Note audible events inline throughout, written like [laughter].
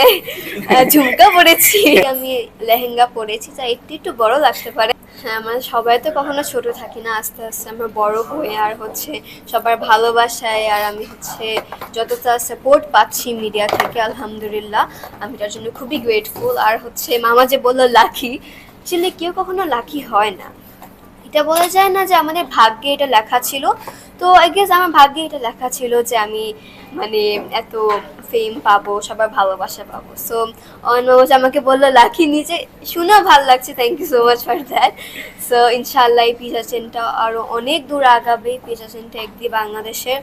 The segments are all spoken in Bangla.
[laughs] ঝুমকা পরেছি। আমি লেহেঙ্গা পরেছি তাই একটু একটু বড় লাগতে পারে। হ্যাঁ আমার সবাই তো কখনো ছোট থাকি না, আস্তে আস্তে আমরা বড় হয়ে আর হচ্ছে সবার ভালোবাসায় আর আমি হচ্ছে যতটা সাপোর্ট পাচ্ছি মিডিয়া থেকে, আলহামদুলিল্লাহ, আমি তার জন্য খুবই গ্রেটফুল আর হচ্ছে মামা যে বলল লাকি আসলে কেউ কখনো লাকি হয় না। এটা বলা যায় না যে আমাদের ভাগ্যে এটা লেখা ছিল। তো আই গেস আমার ভাগ্যে এটা লেখা ছিল যে আমি মানে এত ফেম পাবো সবার ভালোবাসা পাবো। সো অনমোজ আমাকে বলল লাকি নিচে শুনে ভালো লাগছে thank you so much for that so ইনশাল্লাহ এই পিজা চেনটা আরও অনেক দূর আগাবে। পিজা চেনটা একদিন বাংলাদেশে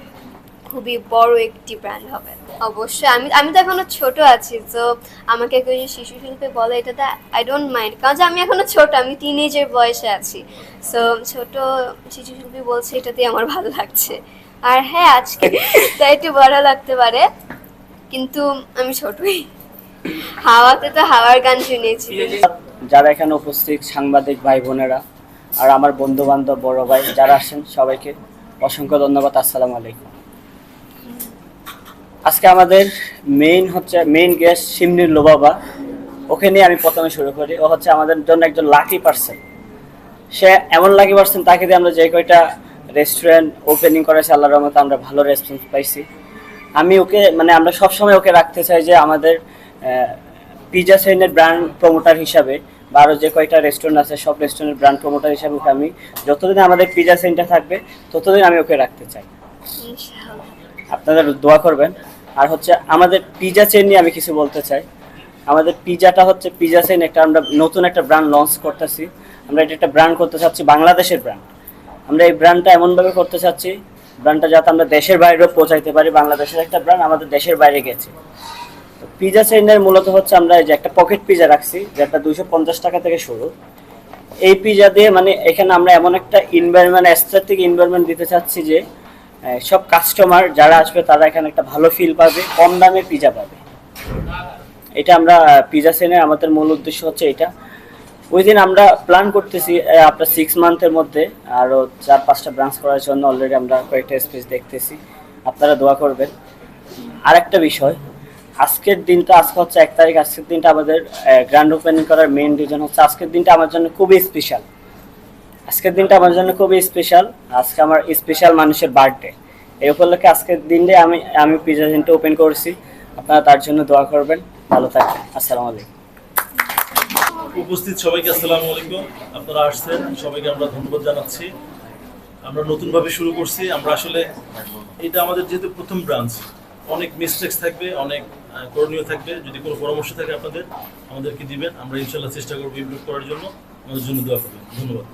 খুবই বড় একটি ব্র্যান্ড হবে। অবশ্যই আমি আমি তো এখনও ছোট আছি তো আমাকে কেউ যদি শিশু শিল্পে বলে এটাতে আই ডোন্ট মাইন্ড কারণ যে আমি এখনও ছোট আমি টিনেজের বয়সে আছি। সো ছোট শিশু শিল্পী বলছে এটাতেই আমার ভালো লাগছে। আর হ্যাঁ আজকে [laughs] তাই একটু বড় লাগতে পারে। কিন্তু আমি ছোটই। হাওয়াতে তো হাওয়ার গান শুনেছি। যারা এখানে উপস্থিত, সাংবাদিক ভাই বোনেরা আর আমার বন্ধু বান্ধব বড় ভাই, যারা আসেন সবাইকে অসংখ্য ধন্যবাদ, আসসালামু আলাইকুম। আজকে আমাদের মেইন হচ্ছে মেইন গেস্ট সিমনির লোবাবা। ওকে নিয়ে আমি প্রথমে শুরু করি। ও হচ্ছে আমাদের জন্য একজন লাকি পার্সন সে এমন লাকি পার্সন তাকে দিয়ে আমরা যে কয়টা রেস্টুরেন্ট ওপেনিং করেছি, আল্লাহর রহমতে আমরা ভালো রেসপন্স পাইছি। আমি ওকে মানে আমরা সবসময় ওকে রাখতে চাই যে আমাদের পিজা সেনের ব্র্যান্ড প্রমোটার হিসাবে বা আরও যে কয়েকটা রেস্টুরেন্ট আছে সব রেস্টুরেন্টের ব্র্যান্ড প্রমোটার হিসাবে ওকে আমি যতদিন আমাদের পিজা সেন্টার থাকবে ততদিন আমি ওকে রাখতে চাই। আপনাদের দোয়া করবেন। আর হচ্ছে আমাদের পিজা চেন নিয়ে আমি কিছু বলতে চাই। আমাদের পিজাটা হচ্ছে পিজা চেন একটা আমরা নতুন একটা ব্র্যান্ড লঞ্চ করতেছি। আমরা এটা একটা ব্র্যান্ড করতে চাচ্ছি বাংলাদেশের ব্র্যান্ড আমরা এই ব্র্যান্ডটা এমনভাবে করতে চাচ্ছি ব্র্যান্ডটা যাতে আমরা দেশের বাইরেও পৌঁছাইতে পারি, বাংলাদেশের একটা ব্র্যান্ড আমাদের দেশের বাইরে গেছে। পিজা চেইনের মূলত হচ্ছে আমরা যে একটা পকেট পিজা রাখছি যেটা দুইশো পঞ্চাশ টাকা থেকে শুরু। এই পিজা দিয়ে মানে এখানে আমরা এমন একটা ইনভায়রনমেন্ট অ্যাস্থেটিক ইনভায়রনমেন্ট দিতে চাচ্ছি যে সব কাস্টমার যারা আসবে তারা এখানে একটা ভালো ফিল পাবে, কম দামে পিজা পাবে। এটা আমরা পিজা সেনের আমাদের মূল উদ্দেশ্য হচ্ছে এটা। ওই দিন আমরা প্ল্যান করতেছি আপনার সিক্স মান্থের মধ্যে আরও চার পাঁচটা ব্রাঞ্চ করার জন্য অলরেডি আমরা কয়েকটা স্পেস দেখতেছি। আপনারা দোয়া করবেন। আরেকটা বিষয়, আজকের দিনটা, আজকে হচ্ছে এক তারিখ, আজকের দিনটা আমাদের গ্র্যান্ড ওপেনিং করার মেইন রিজন হচ্ছে আজকের দিনটা আমার জন্য খুবই স্পেশাল আজকের দিনটা আমার জন্য খুবই স্পেশাল আজকে আমার স্পেশাল মানুষের বার্থডে এই উপলক্ষে আজকের দিনে আমি আমি পিজা দিনটা ওপেন করছি। আপনারা তার জন্য দোয়া করবেন। ভালো থাকবেন। আসসালামু আলাইকুম। উপস্থিত সবাইকে আসসালামু আলাইকুম। আপনারা আসছেন, সবাইকে আমরা ধন্যবাদ জানাচ্ছি। আমরা নতুনভাবে শুরু করছি। আমরা আসলে এটা আমাদের যেহেতু প্রথম ব্রাঞ্চ, অনেক মিস্টেক্স থাকবে, অনেক করণীয় থাকবে। যদি কোনো পরামর্শ থাকে আপনাদের, আমাদেরকে দিবেন। আমরা ইনশাল্লাহ চেষ্টা করব ইমপ্রুভ করার জন্য। আমাদের জন্য দোয়া করবেন। ধন্যবাদ।